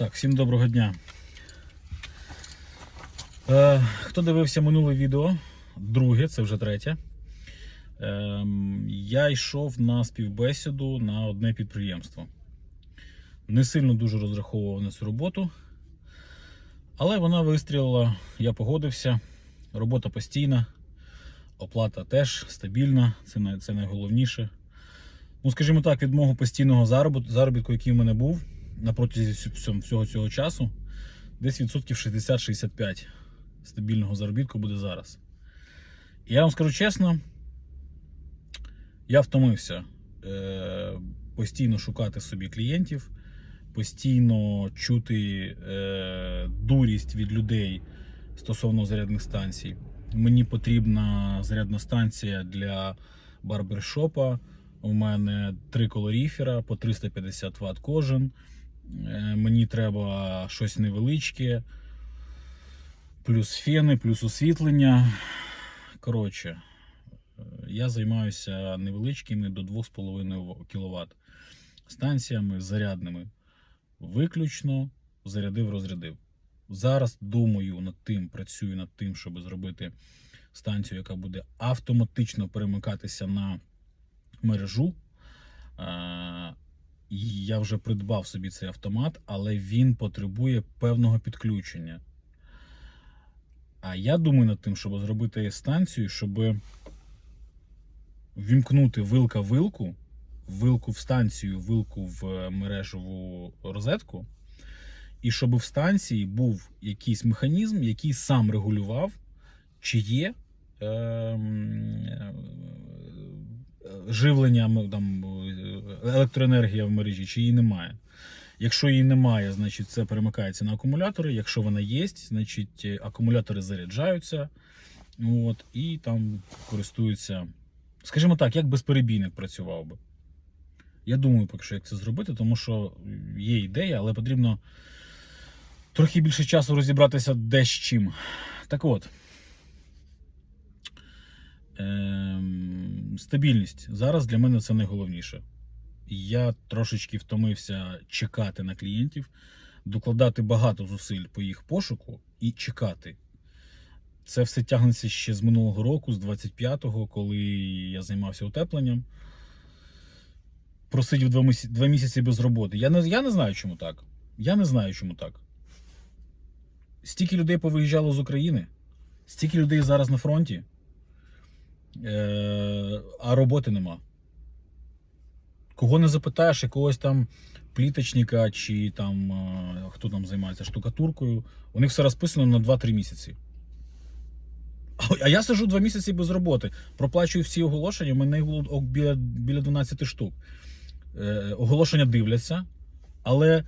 Так, всім доброго дня. Е, хто дивився минуле відео, друге, це вже третє. Е, я йшов на співбесіду на одне підприємство. Не сильно дуже розраховував на цю роботу, але вона вистрілила, я погодився. Робота постійна, оплата теж стабільна, це, це найголовніше. Ну, скажімо так, від мого постійного заробітку, який в мене був на протязі всього, цього часу, десь відсотків 60-65 стабільного заробітку буде зараз. І я вам скажу чесно, я втомився е, постійно шукати собі клієнтів, постійно чути е, дурість від людей стосовно зарядних станцій. Мені потрібна зарядна станція для барбершопа. У мене три колоріфера по 350 Вт кожен. Е, Мені треба щось невеличке, плюс фени, плюс освітлення. Коротше, е, я займаюся невеличкими до 2,5 кВт станціями зарядними. Виключно зарядив, розрядив. Зараз думаю над тим, працюю над тим, щоб зробити станцію, яка буде автоматично перемикатися на мережу. Е, Я вже придбав собі цей автомат, але він потребує певного підключення. А я думаю над тим, щоб зробити станцію, щоб вімкнути вилка вилку, в станцію, вилку в мережеву розетку, і щоб в станції був якийсь механізм, який сам регулював, чи є ем, е, живлення там, е, електроенергія в мережі, чи її немає. Якщо її немає, значить це перемикається на акумулятори. Якщо вона є, значить е, акумулятори заряджаються. От, і там користуються. Скажімо так, як безперебійник працював би. Я думаю, поки що, як це зробити, тому що є ідея, але потрібно трохи більше часу розібратися де з чим. Так от. Ем, стабільність. Зараз для мене це найголовніше. Я трошечки втомився чекати на клієнтів, докладати багато зусиль по їх пошуку і чекати. Це все тягнеться ще з минулого року, з 25-го, коли я займався утепленням. Просидів два місяці, два місяці без роботи. Я не, я не знаю, чому так. Я не знаю, чому так. Стільки людей повиїжджало з України, стільки людей зараз на фронті, е, а роботи нема. Кого не запитаєш, якогось там пліточника чи там е, хто там займається штукатуркою, у них все розписано на 2-3 місяці. А- я сижу 2 місяці без роботи, проплачую всі оголошення, у мене біля, біля 12 штук. Е, оголошення дивляться, але,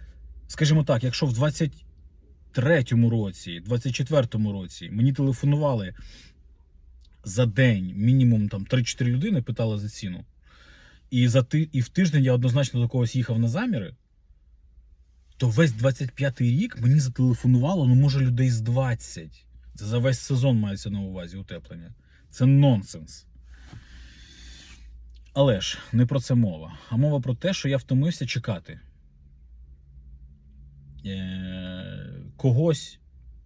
скажімо так, якщо в 23-му році, 24-му році мені телефонували за день мінімум там 3-4 людини, питали за ціну. І, за ти, і в тиждень я однозначно до когось їхав на заміри, то весь 25-й рік мені зателефонувало, ну, може, людей з 20. Це за весь сезон мається на увазі утеплення. Це нонсенс. Але ж не про це мова. А мова про те, що я втомився чекати. Е, когось,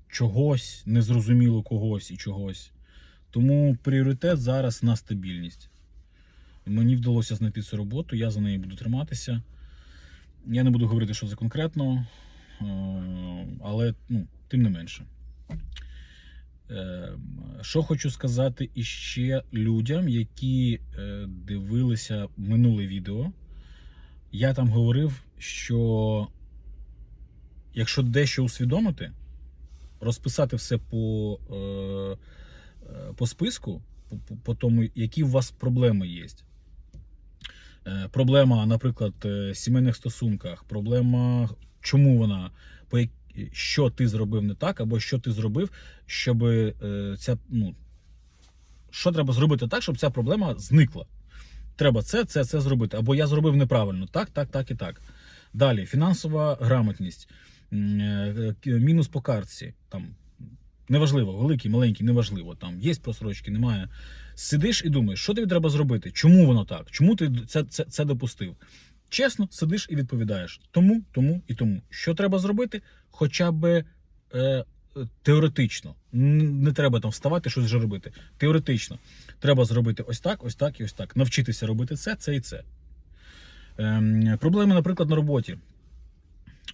чогось, незрозуміло когось і чогось. Тому пріоритет зараз на стабільність. Мені вдалося знайти цю роботу, я за неї буду триматися. Я не буду говорити, що це конкретно, е, але ну, тим не менше. Е, Що хочу сказати іще людям, які е, дивилися минуле відео. Я там говорив, що якщо дещо усвідомити, розписати все по, по списку, по тому, які у вас проблеми є. Е, Проблема, наприклад, е, в сімейних стосунках, проблема, чому вона, що ти зробив не так, або що ти зробив, щоб е, ця, ну, що треба зробити так, щоб ця проблема зникла. Треба це, це, це зробити. Або я зробив неправильно, так, так, так і так. Далі, фінансова грамотність, мінус по картці. Там, неважливо, великий, маленький, неважливо. Там є просрочки, немає. Сидиш і думаєш, що тобі треба зробити? Чому воно так? Чому ти це, це, це допустив? Чесно сидиш і відповідаєш тому, тому і тому. Що треба зробити? Хоча б е, теоретично. Не треба там вставати, щось вже робити. Теоретично. Треба зробити ось так, ось так і ось так. Навчитися робити це, це і це. Ем, проблеми, наприклад, на роботі.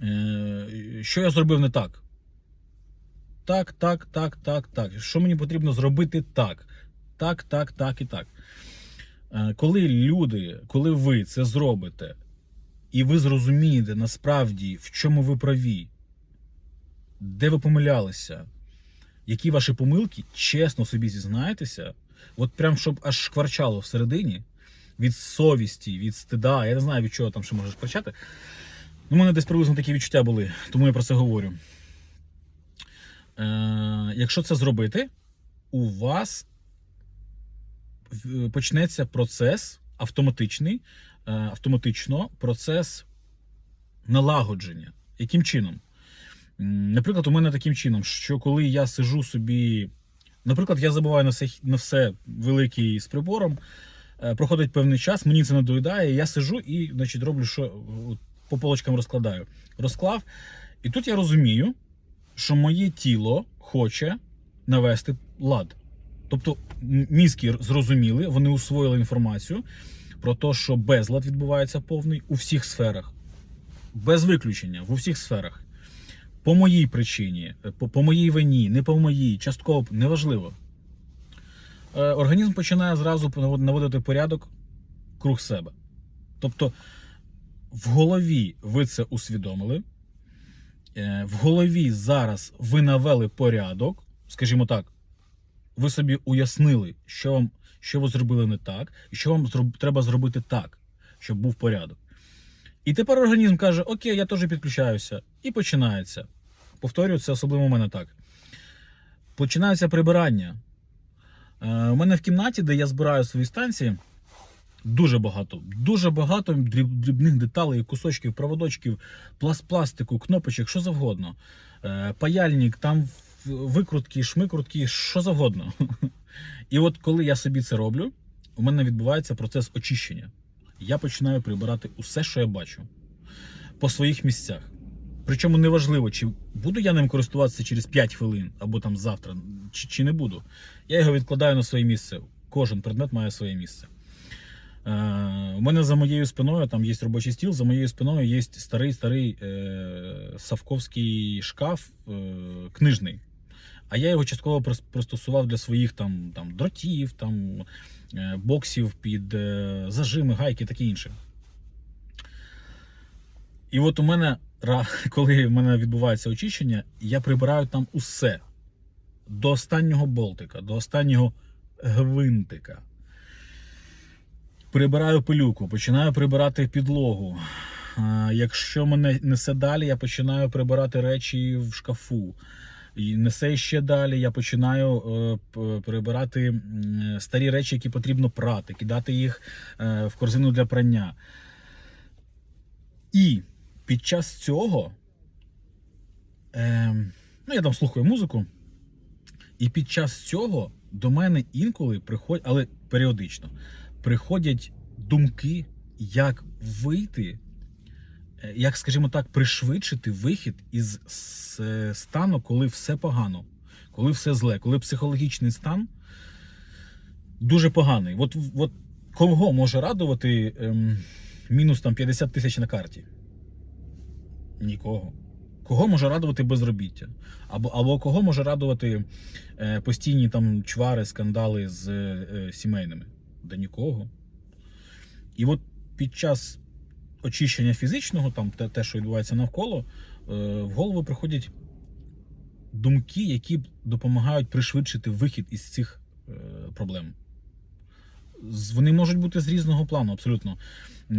Е, що я зробив не так? Так, так, так, так, так. Що мені потрібно зробити так? Так, так, так і так. Е, Коли люди, коли ви це зробите, і ви зрозумієте насправді, в чому ви праві, де ви помилялися, які ваші помилки, чесно собі зізнаєтеся, от прям щоб аж шкварчало всередині від совісті, від стида, я не знаю від чого там ще можеш почати. У мене десь приблизно такі відчуття були, тому я про це говорю. Е, якщо це зробити, у вас почнеться процес автоматичний, е, автоматично процес налагодження. Яким чином? Наприклад, у мене таким чином, що коли я сижу собі, наприклад, я забуваю на все, на все великий з прибором, е, проходить певний час, мені це надоїдає, я сижу і значить, роблю, що по полочкам розкладаю. Розклав, і тут я розумію, що моє тіло хоче навести лад. Тобто мізки зрозуміли, вони усвоїли інформацію про те, що безлад відбувається повний у всіх сферах, без виключення, в усіх сферах. По моїй причині, е, по, по моїй вині, не по моїй, частково неважливо. Е, Організм починає зразу наводити порядок круг себе. Тобто в голові ви це усвідомили, е, в голові зараз ви навели порядок, скажімо так, ви собі уяснили, що, вам, що ви зробили не так, і що вам зроб, треба зробити так, щоб був порядок. І тепер організм каже: Окей, я теж підключаюся. І починається. Повторюю, це особливо у мене так. Починається прибирання. Е, у мене в кімнаті, де я збираю свої станції, дуже багато, дуже багато дріб- дрібних деталей, кусочків, проводочків, пласт пластику, кнопочок, що завгодно. Е, Паяльник, там викрутки, шмикрутки, що завгодно. І от коли я собі це роблю, у мене відбувається процес очищення. Я починаю прибирати усе, що я бачу, по своїх місцях. Причому неважливо, чи буду я ним користуватися через 5 хвилин або там завтра, чи, чи не буду. Я його відкладаю на своє місце. Кожен предмет має своє місце. Е, у мене за моєю спиною там є робочий стіл, за моєю спиною є старий старий е, савковський шкаф е, книжний. А я його частково пристосував для своїх там, там дротів, там, е, боксів під е, зажими, гайки, таке інше. І от у мене, коли в мене відбувається очищення, я прибираю там усе. До останнього болтика, до останнього гвинтика. Прибираю пилюку, починаю прибирати підлогу. Якщо мене несе далі, я починаю прибирати речі в шкафу. І несе ще далі, я починаю е, прибирати старі речі, які потрібно прати, кидати їх е, в корзину для прання. І під час цього е, ну, я там слухаю музику, і під час цього до мене інколи приходять, але періодично, приходять думки, як вийти, як, скажімо так, пришвидшити вихід із е, стану, коли все погано, коли все зле, коли психологічний стан дуже поганий. От, от кого може радувати ем, мінус там 50 тисяч на карті? Нікого. Кого може радувати безробіття? Або, або кого може радувати е, постійні там чвари, скандали з е, е, сімейними? Да нікого. І от під час очищення фізичного, там те, те що відбувається навколо, е, в голову приходять думки, які допомагають пришвидшити вихід із цих е, проблем. Вони можуть бути з різного плану, абсолютно. Е,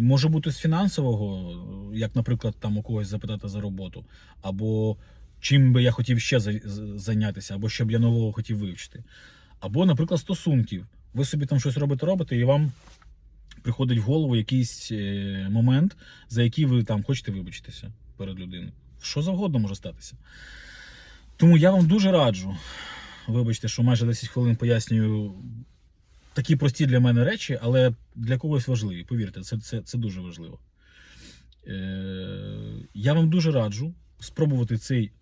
Може бути з фінансового, як, наприклад, там у когось запитати за роботу, або чим би я хотів ще за- зайнятися, або що б я нового хотів вивчити. Або, наприклад, стосунків. Ви собі там щось робите, робите, і вам приходить в голову якийсь е, момент, за який ви там хочете вибачитися перед людиною. Що завгодно може статися. Тому я вам дуже раджу. Вибачте, що майже 10 хвилин пояснюю такі прості для мене речі, але для когось важливі. Повірте, це, це, це дуже важливо. Е, я вам дуже раджу спробувати цей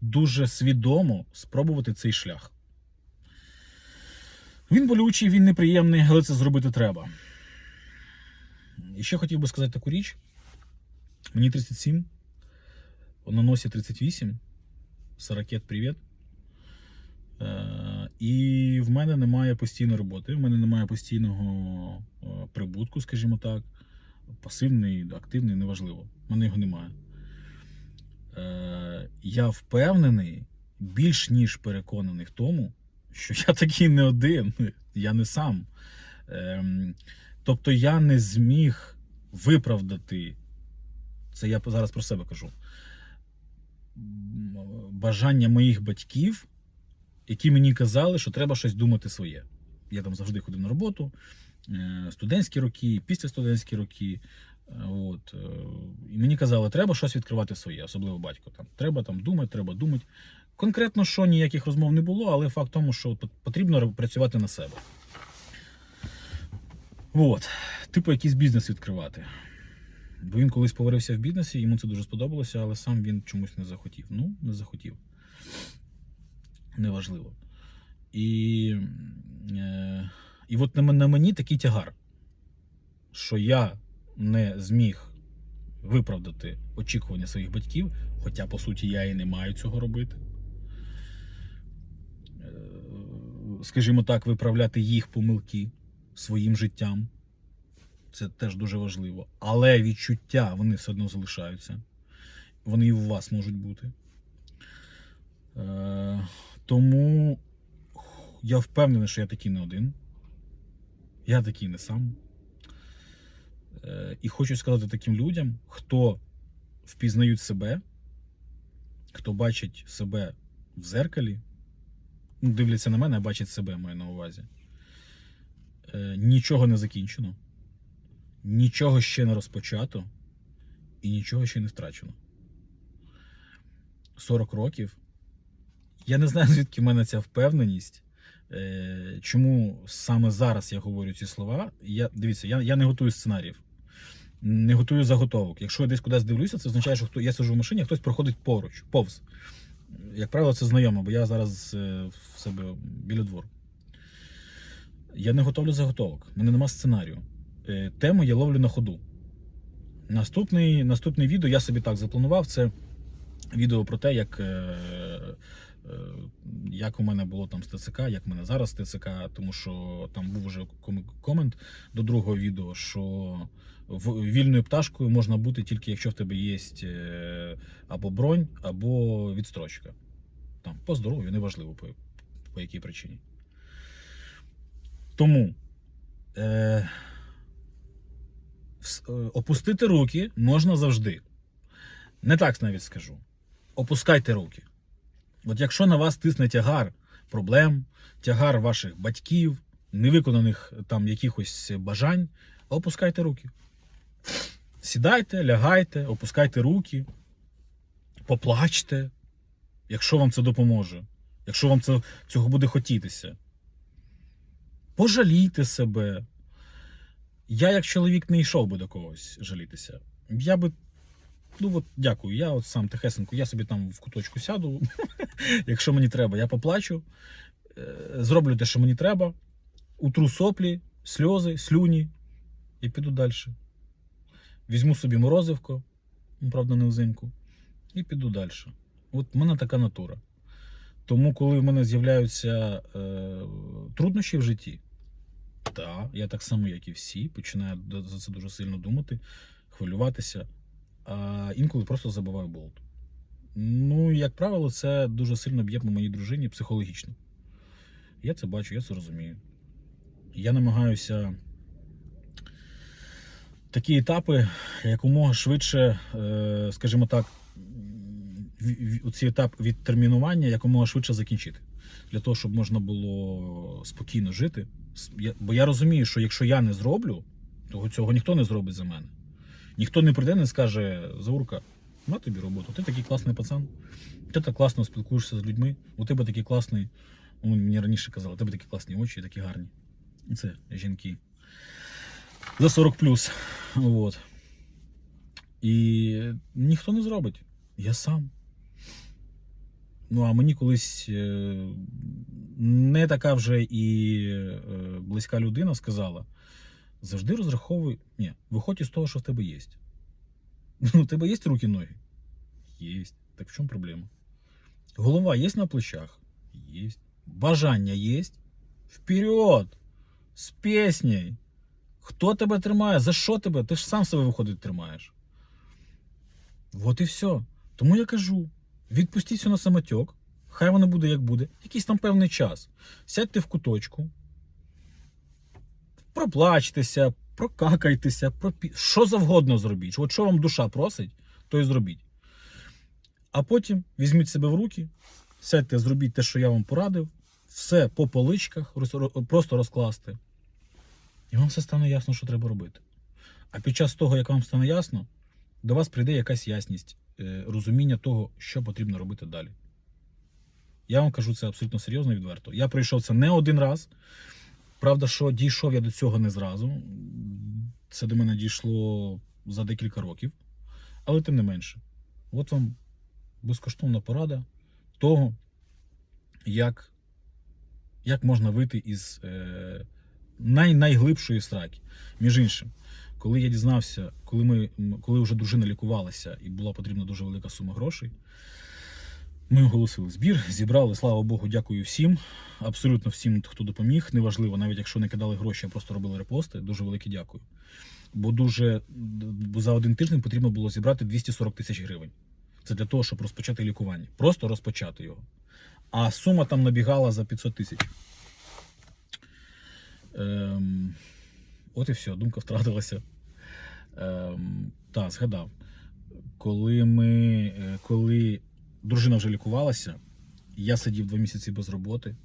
дуже свідомо спробувати цей шлях. Він болючий, він неприємний, але це зробити треба. І ще хотів би сказати таку річ. Мені 37, на носі 38. Сорокет, привіт. І в мене немає постійної роботи, в мене немає постійного е, прибутку, скажімо так. Пасивний, активний, неважливо. В мене його немає. Е, я впевнений, більш ніж переконаний в тому, що я такий не один, я не сам. Тобто я не зміг виправдати, це я зараз про себе кажу, бажання моїх батьків, які мені казали, що треба щось думати своє. Я там завжди ходив на роботу, е, студентські роки, після студентські роки. Е, От. е, І мені казали, треба щось відкривати своє, особливо батько. Там, треба там думати, треба думати. Конкретно, що ніяких розмов не було, але факт в тому, що потрібно працювати на себе. От. Типу, якийсь бізнес відкривати. Бо він колись поварився в бізнесі, йому це дуже сподобалося, але сам він чомусь не захотів. Ну, не захотів. Неважливо. І, е, і от на, мені такий тягар, що я не зміг виправдати очікування своїх батьків, хоча, по суті, я і не маю цього робити. Е, Скажімо так, виправляти їх помилки своїм життям. Це теж дуже важливо. Але відчуття вони все одно залишаються. Вони і у вас можуть бути. Е, тому я впевнений, що я такий не один. Я такий не сам. Е, І хочу сказати таким людям, хто впізнають себе, хто бачить себе в зеркалі, ну, дивляться на мене, а бачить себе, маю на увазі. Е, Нічого не закінчено, нічого ще не розпочато і нічого ще не втрачено. 40 років. Я не знаю, звідки в мене ця впевненість. Е, Чому саме зараз я говорю ці слова? Я, дивіться, я, я не готую сценаріїв, не готую заготовок. Якщо я десь кудись дивлюся, це означає, що хто, я сиджу в машині, а хтось проходить поруч, повз. Як правило, це знайомо, бо я зараз е, в себе біля двору. Я не готовлю заготовок, в мене нема сценарію. Е, Тему я ловлю на ходу. Наступний, наступне відео я собі так запланував. Це відео про те, як, е, е, як у мене було там з ТЦК, як в мене зараз з ТЦК, тому що там був вже комент до другого відео, що вільною пташкою можна бути тільки якщо в тебе є або бронь, або відстрочка. Там, по здоров'ю, неважливо по, по якій причині. Тому е, е, опустити руки можна завжди. Не так навіть скажу. Опускайте руки. От якщо на вас тисне тягар проблем, тягар ваших батьків, невиконаних там якихось бажань, опускайте руки. Сідайте, лягайте, опускайте руки, поплачте, якщо вам це допоможе, якщо вам це, цього буде хотітися. Пожалійте себе. Я, як чоловік, не йшов би до когось жалітися. Я би Ну от дякую. Я от сам тихесенько, я собі там в куточку сяду. Якщо мені треба, я поплачу. Е, Зроблю те, що мені треба. Утру соплі, сльози, слюні і піду далі. Візьму собі морозивко, правда, не взимку, і піду далі. От в мене така натура. Тому, коли в мене з'являються е, труднощі в житті, так, я так само, як і всі, починаю за це дуже сильно думати, хвилюватися а інколи просто забиваю болт. Ну, як правило, це дуже сильно б'є по моїй дружині психологічно. Я це бачу, я це розумію. Я намагаюся такі етапи якомога швидше, е, скажімо так, в- етап відтермінування якомога швидше закінчити. Для того, щоб можна було спокійно жити. Бо я розумію, що якщо я не зроблю, то цього ніхто не зробить за мене. Ніхто не прийде не скаже: Заурка, на тобі роботу, ти такий класний пацан, ти так класно спілкуєшся з людьми, у тебе такий класний, ну, мені раніше казали, у тебе такі класні очі, такі гарні. І Це жінки. За 40 плюс. От. І ніхто не зробить. Я сам. Ну, а мені колись е, не така вже і е, близька людина сказала: завжди розраховуй. Ні, виходь із того, що в тебе є. Ну, у тебе є руки, ноги? Є. Так в чому проблема? Голова є на плечах? Є. Бажання є? Вперед! З піснею! Хто тебе тримає? За що тебе? Ти ж сам себе виходить тримаєш. От і все. Тому я кажу: відпустіть все на самотек, хай воно буде як буде, якийсь там певний час. Сядьте в куточку, проплачтеся, прокакайтеся, пропі... що завгодно зробіть. От що вам душа просить, то і зробіть. А потім візьміть себе в руки, сядьте, зробіть те, що я вам порадив, все по поличках, просто розкласти. І вам все стане ясно, що треба робити. А під час того, як вам стане ясно, до вас прийде якась ясність, розуміння того, що потрібно робити далі. Я вам кажу це абсолютно серйозно і відверто. Я пройшов це не один раз. Правда, що дійшов я до цього не зразу. Це до мене дійшло за декілька років. Але тим не менше, от вам безкоштовна порада того, як, як можна вийти із е, най, найглибшої сраки. Між іншим, коли я дізнався, коли, ми, коли вже дружина лікувалася і була потрібна дуже велика сума грошей, ми оголосили збір, зібрали, слава Богу, дякую всім. Абсолютно всім, хто допоміг. Неважливо, навіть якщо не кидали гроші, а просто робили репости. Дуже велике дякую. Бо дуже бо за один тиждень потрібно було зібрати 240 тисяч гривень. Це для того, щоб розпочати лікування. Просто розпочати його. А сума там набігала за 500 тисяч. Ем, от і все, думка втратилася. Ем, так, згадав. Коли ми, е, коли дружина вже лікувалася, я сидів два місяці без роботи.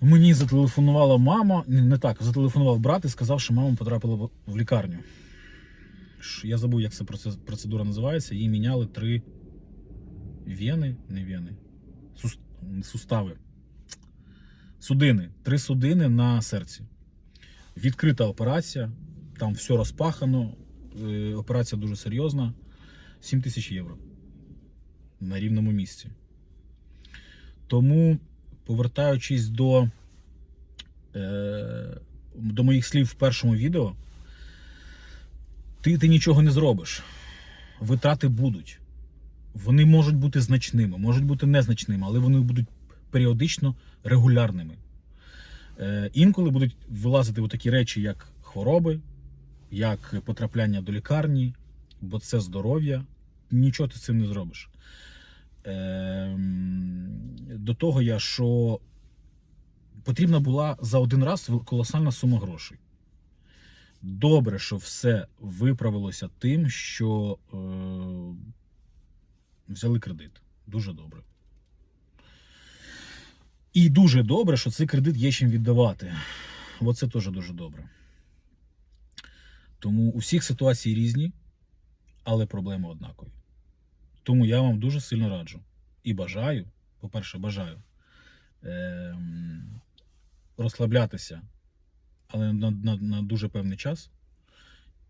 Мені зателефонувала мама, не, так, зателефонував брат і сказав, що мама потрапила в- лікарню. Я забув, як ця процедура називається. Їй міняли три вени, не вени, сус- сустави. Судини. Три судини на серці. Відкрита операція, там все розпахано. е, Операція дуже серйозна. 7 тисяч євро на рівному місці. Тому, повертаючись до, е, до моїх слів в першому відео, ти, ти нічого не зробиш. Витрати будуть. Вони можуть бути значними, можуть бути незначними, але вони будуть періодично регулярними. Е, інколи будуть вилазити такі речі, як хвороби, як потрапляння до лікарні, бо це здоров'я. Нічого ти з цим не зробиш. Ем, до того я, що потрібна була за один раз колосальна сума грошей. Добре, що все виправилося тим, що е, взяли кредит. Дуже добре. І дуже добре, що цей кредит є чим віддавати. Оце теж дуже добре. Тому у всіх ситуації різні, але проблеми однакові. Тому я вам дуже сильно раджу і бажаю, по-перше, бажаю ем, розслаблятися, але на, на, на дуже певний час,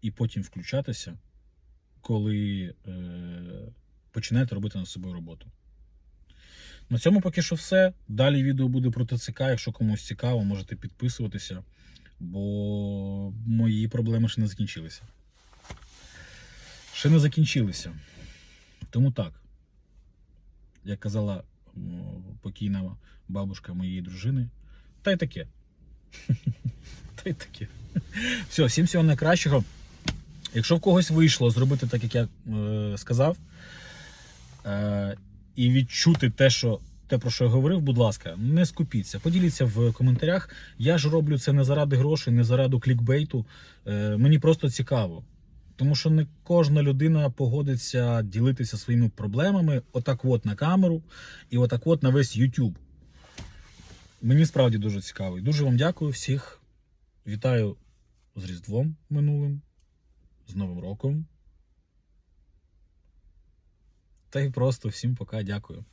і потім включатися, коли е, починаєте робити над собою роботу. На цьому поки що все. Далі відео буде про ТЦК. Якщо комусь цікаво, можете підписуватися, бо мої проблеми ще не закінчилися. Ще не закінчилися. Тому так, як казала покійна бабушка моєї дружини, та й таке. Та й таке. Все, всім всього найкращого. Якщо в когось вийшло зробити так, як я е, сказав, е, і відчути те, що. Те, про що я говорив, будь ласка, не скупіться. Поділіться в коментарях. Я ж роблю це не заради грошей, не заради клікбейту. Е, мені просто цікаво. Тому що не кожна людина погодиться ділитися своїми проблемами отак от на камеру і отак от на весь YouTube. Мені справді дуже цікаво. І дуже вам дякую всіх. Вітаю з Різдвом минулим, з Новим роком. Та й просто всім пока дякую.